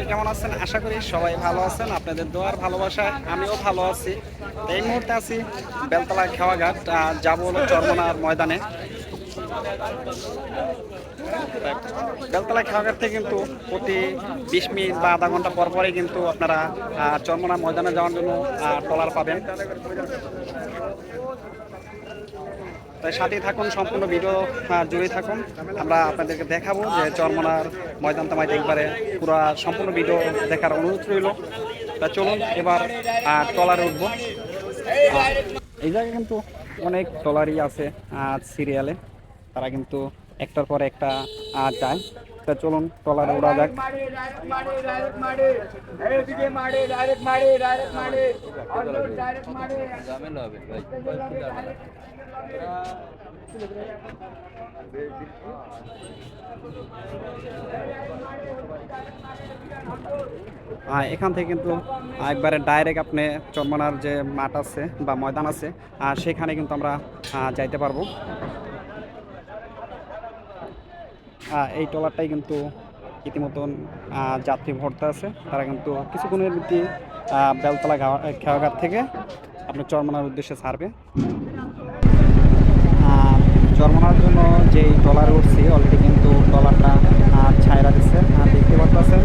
সবাই কেমন আছেন? আশা করি সবাই ভালো আছেন। আপনাদের দোয়ার ভালোবাসায় আমিও ভালো আছি। এই মুহূর্তে আছি বেলতলা খেওয়াঘাট যাব হলো চরমনার ময়দানে। বেলতলা খেওয়াঘাট থেকে কিন্তু প্রতি বিশ মিনিট বা আধা ঘণ্টা পর পরে কিন্তু আপনারা চরমনা ময়দানে যাওয়ার জন্য আহ, ট্রলার পাবেন। তাই সাথেই থাকুন, সম্পূর্ণ ভিডিও জুড়ে থাকুন। আমরা আপনাদেরকে দেখাবো যে চরমনার ময়দান তামাইতে একবারে পুরো সম্পূর্ণ ভিডিও দেখার অনুরোধ রইল। তা চলুন এবার ট্রলারে উঠবো। এই জায়গায় কিন্তু অনেক ট্রলারই আছে সিরিয়ালে। তারা কিন্তু একটার পর একটা যায়। তা চলুন ট্রলারে উড়া যাক। এখান থেকে কিন্তু একবারে ডাইরেক্ট আপনি চরমনার যে মাঠ আছে বা ময়দান আছে সেখানে কিন্তু আমরা যাইতে পারব। এই ট্রলারটাই কিন্তু ইতিমতন যাত্রী ভর্তা আছে। তারা কিন্তু কিছুক্ষণের আহ, বেলতলা খেয়াঘাট থেকে আপনি চরমনার উদ্দেশ্যে ছাড়বে। চরমনার জন্য যেই ডলার উঠছি অলরেডি কিন্তু ডলারটা ছায়রা দিচ্ছে দেখতে পাচ্ছেন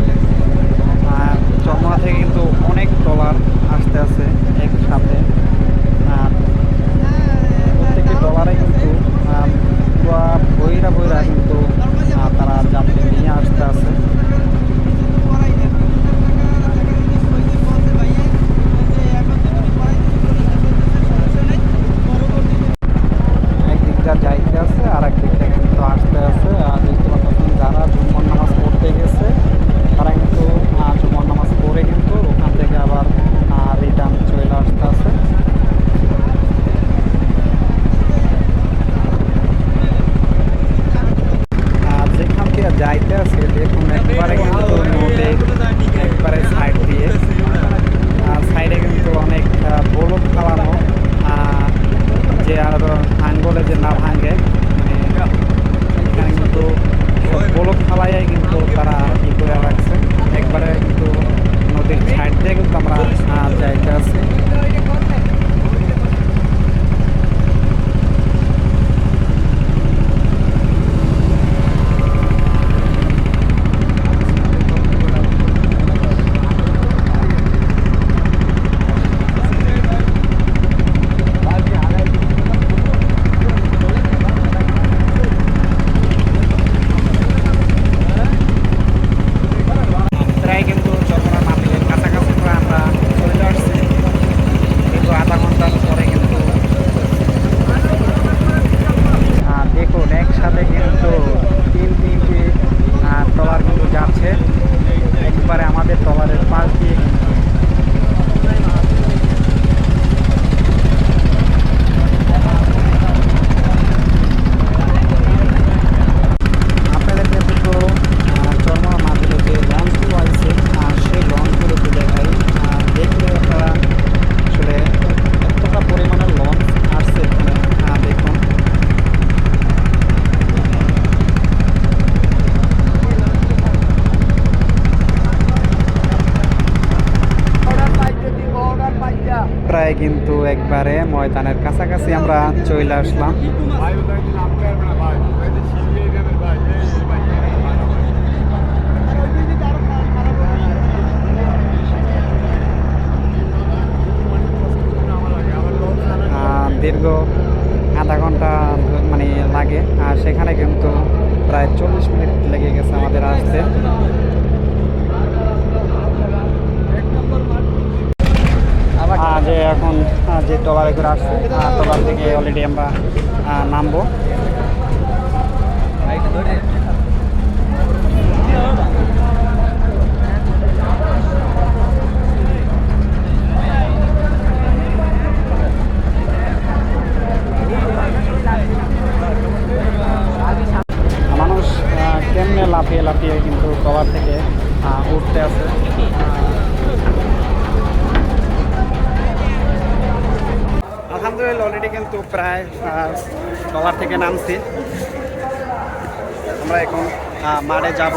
একবারে ময়দানের কাছাকাছি আমরা চলে আসলাম। দীর্ঘ আধা ঘণ্টা মানে লাগে। আর সেখানে কিন্তু প্রায় চল্লিশ মিনিট লেগে গেছে আমাদের আসতে আহ, যে এখন ট্রলারে করে আসছে। ট্রলার থেকে অলরেডি আমরা নামবো। মানুষ কেমনে লাফিয়ে লাফিয়ে কিন্তু ট্রলার থেকে উঠতে আছে আলহামদুলিল্লাহ অলরেডি কিন্তু প্রায় ডলার থেকে নামছি। আমরা এখন মাঠে যাব।